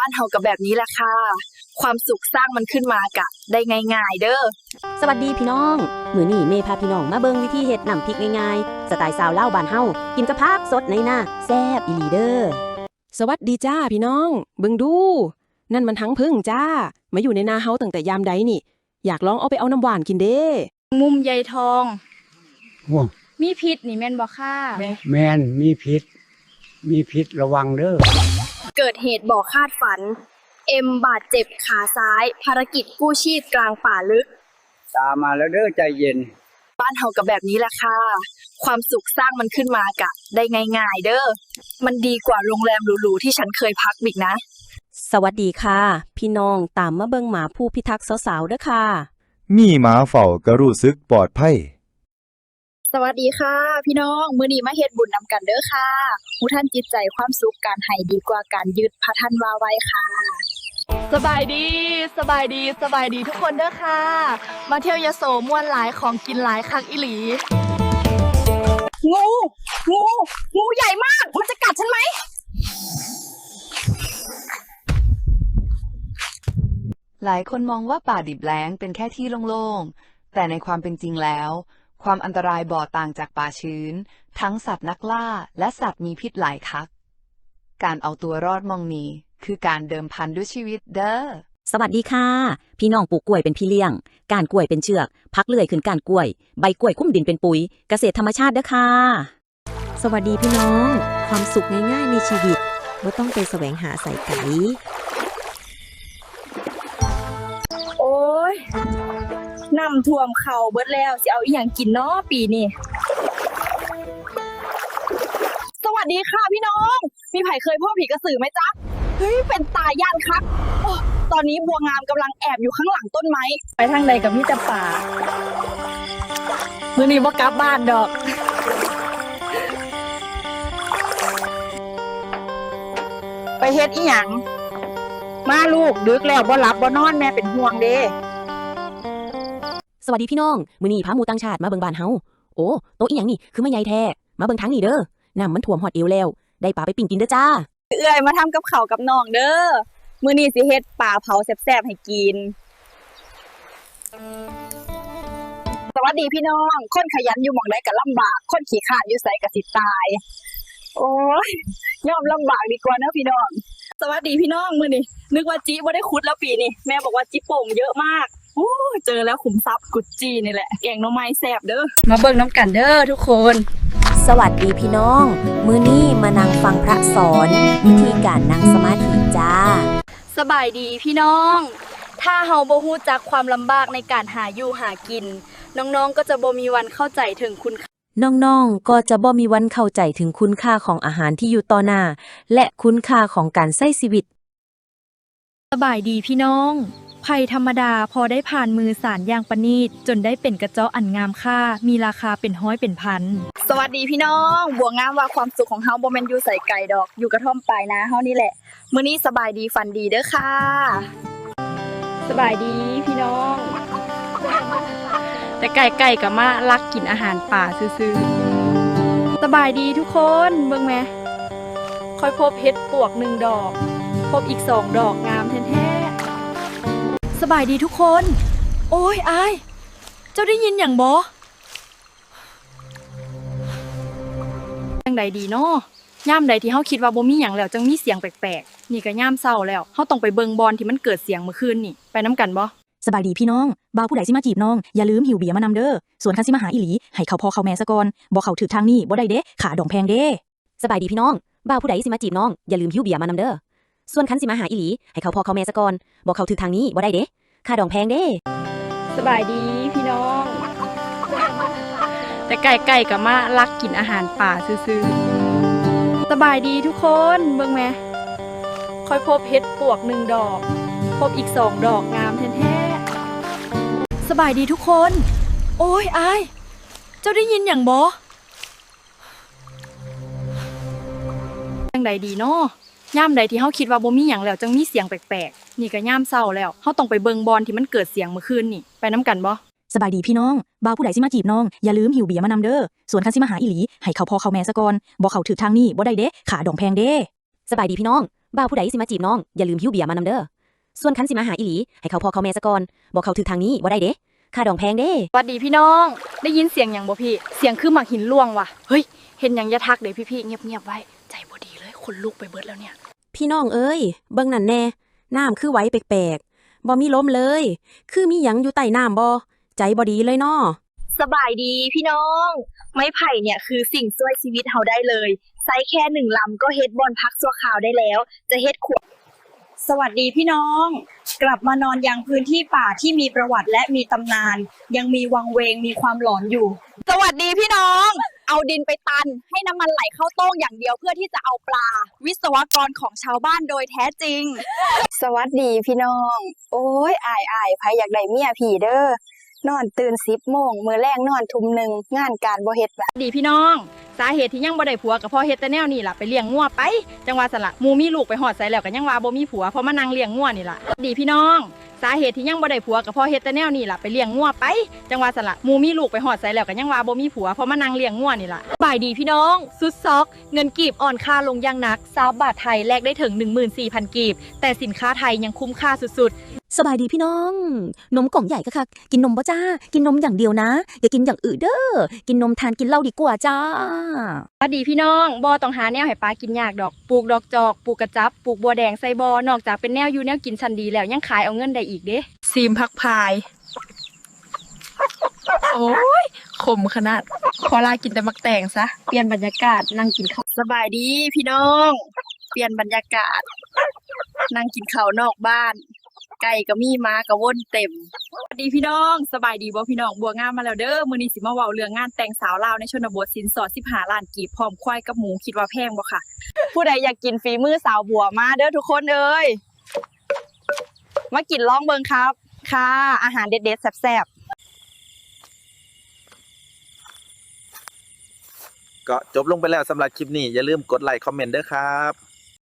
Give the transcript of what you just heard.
บ้านเฮากับแบบนี้แหละค่ะ ความสุขสร้างมันขึ้นมากะได้ง่ายๆ เด้อ สวัสดีพี่น้อง มื้อนี้เมพาพี่น้องมาเบิ่งวิธีเฮ็ดน้ำพริกง่ายๆ สไตล์สาวเล่าวบ้านเฮากินกับผักสดในหน้าแซ่บอีหลีเด้อสวัสดีจ้าพี่น้อง เบิ่งดู นั่นมันทั้งพึ่งจ้า มาอยู่ในนาเฮาตั้งแต่ยามใดนี่ อยากลองเอาไปเอาน้ำหวานกินเด้ มุมใยทอง ห่วงมีพิษนี่แม่นบ่ค่ะ แมนมีพิษ มีพิษระวังเด้อ เกิดเหตุบ่คาดฝัน เอ็มบาดเจ็บขาซ้าย ภารกิจกู้ชีพกลางป่าลึก ตามมาแล้วเด้อใจเย็น บ้านเฮากับแบบนี้แหละค่ะ ความสุขสร้างมันขึ้นมากะ ได้ง่าย ๆ เด้อ มันดีกว่าโรงแรมหรูๆที่ฉันเคยพักอีกนะ สวัสดีค่ะ พี่น้องตามมาเบิ่งหมาผู้พิทักษ์สาวๆเด้อค่ะ มีหมาเฝ้าก็รู้สึกปลอดภัย สวัสดีค่ะ พี่น้องมื้อนี้มาเฮ็ดบุญนำกันเด้อค่ะผู้ท่านจิตใจความสุขการให้ดีกว่าการยึดพระท่านวาไว้ค่ะ สบายดีสบายดีสบายดีทุกคนเด้อค่ะ มาเที่ยวยโสม่วนหลายของกินหลายคักอิหลี งูงูงูใหญ่มาก มันจะกัดฉันไหมหลายคนมองว่าป่าดิบแล้งเป็นแค่ที่โล่งๆแต่ในความเป็นจริงแล้ว ความอันตรายบ่อต่างจากป่าชื้น ทั้งสัตว์นักล่าและสัตว์มีพิษหลายคัก การเอาตัวรอดมองนี้ คือการเดิมพันด้วยชีวิตเด้อ สวัสดีค่ะ พี่น้องปลูกกล้วยเป็นพี่เลี้ยง การกล้วยเป็นเชือก พักเลื่อยขึ้นการกล้วย ใบกล้วยคุ้มดินเป็นปุ๋ย เกษตรธรรมชาติเด้อค่ะ สวัสดีพี่น้อง ความสุขง่ายๆในชีวิตไม่ต้องไปแสวงหาใส่ไก่ น้ำท่วมเข่าเบิดแล้วสิเอาอีหยังกินเนาะปีนี้สวัสดีค่ะพี่น้อง มีไผ่เคยพ่อผีกระสือไหมจ๊ะเฮ้ยเป็นตาย่านครับโอ้ตอนนี้บัวงามกำลังแอบอยู่ข้างหลังต้นไม้ไปทางใดกับมิตรป่ามื้อนี้บ่กลับบ้านดอก ไปเฮ็ดอีหยังมาลูกดึกแล้วบ่หลับบ่นอนแม่เป็นห่วงเด้ สวัสดีพี่น้อง มือนี้พาหมูต่างชาติมาเบิ่งบานเฮา โอ้ โตะอีหยังนี่ คือมาใหญ่แท้ มาเบิ่งทางนี้เด้อน้ำมันท่วมฮอดเอวแล้ว ได้ปลาไปปิ้งกินเด้อจ้า เอื้อยมาทำกับข้าวกับน้องเด้อ มือนี้สิเฮ็ดปลาเผาแซ่บๆให้กิน สวัสดีพี่น้อง คนขยันอยู่หมองใดก็ลำบาก คนขี้ขลาดอยู่ไสก็สิตาย โอ้ยยอมลำบากดีกว่านะพี่น้อง สวัสดีพี่น้องมือนี้นึกว่าจิบ่ได้ขุดแล้วปีนี้แม่บอกว่าจิโป่งเยอะมาก เจอแล้วขุมทรัพย์กุดจีนี่แหละ แกงหน่อไม้แซ่บเด้อ มาเบิ่งน้ำกันเด้อทุกคน สวัสดีพี่น้อง มือนี้มานั่งฟังพระสอนวิธีการนั่งสมาธิจ้า สบายดีพี่น้อง ถ้าเฮาบ่ฮู้จักความลำบากในการหาอยู่หากิน น้องๆก็จะบ่มีวันเข้าใจถึงคุณค่า น้องๆ ก็จะบ่มีวันเข้าใจถึงคุณค่าของอาหารที่อยู่ต่อหน้า และคุณค่าของการใช้ชีวิต สบายดีพี่น้อง ไผ่ธรรมดาพอได้ผ่านมือสารอย่างประณีตจนได้เป็นกระเจาะอันงามค่า มีราคาเป็นห้อยเป็นพัน สวัสดีพี่น้องบัวงามว่าความสุขของเฮาบ่แม่นอยู่ใส่ไก่ดอก อยู่กระท่อมปลายนาเฮานี่แหละ มื้อนี้สบายดีฝันดีเด้อค่ะ สบายดีพี่น้อง แต่ไก่ไก่กับมาลักกินอาหารป่าซื่อๆสบายดีทุกคนเบิ่งไหมค่อยพบเห็ดปวกหนึ่งดอก พบอีกสองดอกงามแท้ๆ สบายดีทุกคน โอ้ยอาย เจ้าได้ยินอย่างบอจังใดดีเนาะย่ามใดที่เฮาคิดว่าบ่มีหยังแล้วจังมีเสียงแปลกๆ นี่ก็ย่ามเศร้าแล้วเฮาต้องไปเบิงบอลที่มันเกิดเสียงเมื่อคืนนี่ ไปน้ำกันบ่สบายดีพี่น้องบ่าวผู้ใดสิมาจีบน้อง อย่าลืมหิวเบียร์มานำเด้อ ส่วนคันสิมาหาอีหลี ให้เขาพอเขาแม่ซะก่อนบ่เขาถึกทางนี้บ่ได้เด้ ขาดองแพงเด้สบายดีพี่น้องบ่าวผู้ใดสิมาจีบน้อง อย่าลืมหิวเบียร์มานำเด้อ ส่วนคันสิมาหาอีหลี ให้เขาพอเขาแม่ซะก่อนบ่เขาถึกทางนี้บ่ได้เด้ ขาดองแพงเด้สบายดีพี่น้อง แต่ไก่ไก่กับมาลักกินอาหารป่าซื่อๆสบายดีทุกคนเบิ่งไหมค่อยพบเห็ดปวกหนึ่งดอก พบอีกสองดอกงามแท้ๆสบายดีทุกคน โอ้ยอาย เจ้าได้ยินอย่างบอจังใดดีเนาะ ย่ามใดที่เฮาคิดว่าบ่มีหยังแล้วจังมีเสียงแปลกๆ นี่ก็ย่ามเศร้าแล้วเฮาต้องไปเบิ่งบอลที่มันเกิดเสียงเมื่อคืนนี่ ไปน้ำกันบ่สบายดีพี่น้องบ่าวผู้ใดสิมาจีบน้อง อย่าลืมหิวเบียร์มานำเด้อ ส่วนคันสิมาหาอีหลี ให้เขาพอเขาแม่ซะก่อนบ่เขาถึกทางนี้บ่ได้เด้ขาดองแพงเด้สบายดีพี่น้องบ่าวผู้ใดสิมาจีบน้อง อย่าลืมหิ้วเบียร์มานำเด้อ ส่วนคันสิมาหาอีหลี ให้เขาพ่อเขาแม่ซะก่อนบ่เข้าถึกทางนี้บ่ได้เด้ค่าดองแพงเด้สวัสดีพี่น้อง ได้ยินเสียงอย่างบ่พี่ เสียงคือหมักหินล่วงว่ะ เฮ้ย เห็นอย่างอยาทักเดี๋ยวพี่ๆเงียบๆไว้ ใจบ่ดีเลยคนลุกไปเบิดแล้วเนี่ย พี่น้องเอ้ย เบิ่งนั่นแน่น้ำคือไหวแปลกๆบ่มีลมเลย คือมีหยังอยู่ใต้น้ำบ่ใจบ่ดีเลยน้อสบายดีพี่น้อง ไม้ไผ่เนี่ยคือสิ่งช่วยชีวิตเฮาได้เลยไซส์แค่หนึ่งลำก็เฮ็ดบอลพักสัวขาวได้แล้ว จะเฮ็ดขวดสวัสดีพี่น้อง กลับมานอนยังพื้นที่ป่าที่มีประวัติและมีตำนาน ยังมีวังเวงมีความหลอนอยู่ สวัสดีพี่น้อง เอาดินไปตัน ให้น้ำมันไหลเข้าโต้งอย่างเดียวเพื่อที่จะเอาปลา วิศวกรของชาวบ้านโดยแท้จริง สวัสดีพี่น้อง โอ้ยอายอายไผอยากได้เมียพี่เด้อ นอนตื่นสิบโมงมือแรกนอนทุ่มหนึ่งงานการบ่เฮ็ดละดีพี่น้อง สาเหตุที่ยังบ่ได้ผัวก็เพราะเฮ็ดแต่แนวนี่ล่ะไปเลี้ยงงัวไป จังหวะสละมูมีลูกไปหอดใส่แล้วก็ยังว่าบ่มีผัวเพราะมานั่งเลี้ยงงัวนี่ล่ะดีพี่น้อง สาเหตุที่ยังบ่ได้ผัวก็เพราะเฮ็ดแต่แนวนี่ล่ะไปเลี้ยงงัวไป จังหวะสละมูมีลูกไปหอดใส่แล้วก็ยังว่าบ่มีผัวเพราะมานั่งเลี้ยงงัวนี่ล่ะายดีพี่น้อง สุดซอก เงินกีบอ่อนค่าลงอย่างหนักซาบบาทไทยแลกได้ถึง 14,000 กีบ แต่สินค้าไทยยังคุ้มค่าสุดๆ สบายดีพี่น้อง นมกล่องใหญ่ก็คักกินนมบ่จ้า กินนมอย่างเดียวนะ อย่ากินอย่างอื่นเด้อ กินนมแทนกินเหล้าดีกว่าจ้าสวัสดีพี่น้องบอต้องหาแนวให้ปลากินยากดอก ปลูกดอกจอก ปลูกกระจับ ปลูกบัวแดงใส่บอนอกจากเป็นแนวอยู่แนวกินชันดีแล้วยังขายเอาเงินได้อีกเด้ซีมพักพาย โอ้ยขมขนาด ขอลากินแต่มักแตงซะ เปลี่ยนบรรยากาศนั่งกินข้าวสบายดีพี่น้อง เปลี่ยนบรรยากาศ นั่งกินข้าวนอกบ้าน ไก่ก็มีม้าก็ว่นเต็มสวัสดีพี่น้อง สบายดีบ่พี่น้องบัวงามมาแล้วเด้อมื้อนี้สิมาเว้าเรื่องงานแต่งสาวลาวในชนบทสินสอด15ล้านกีบพร้อมควายกับหมูคิดว่าแพงบ่ค่ะ ผู้ใดอยากกินฝีมือสาวบัวมาเด้อทุกคนเอ้ยมากินลองเบิงครับ ค่ะ อาหารเด็ดๆแซ่บๆ ก็จบลงไปแล้วสำหรับคลิปนี้ อย่าลืมกดไลค์คอมเมนต์ด้วยครับ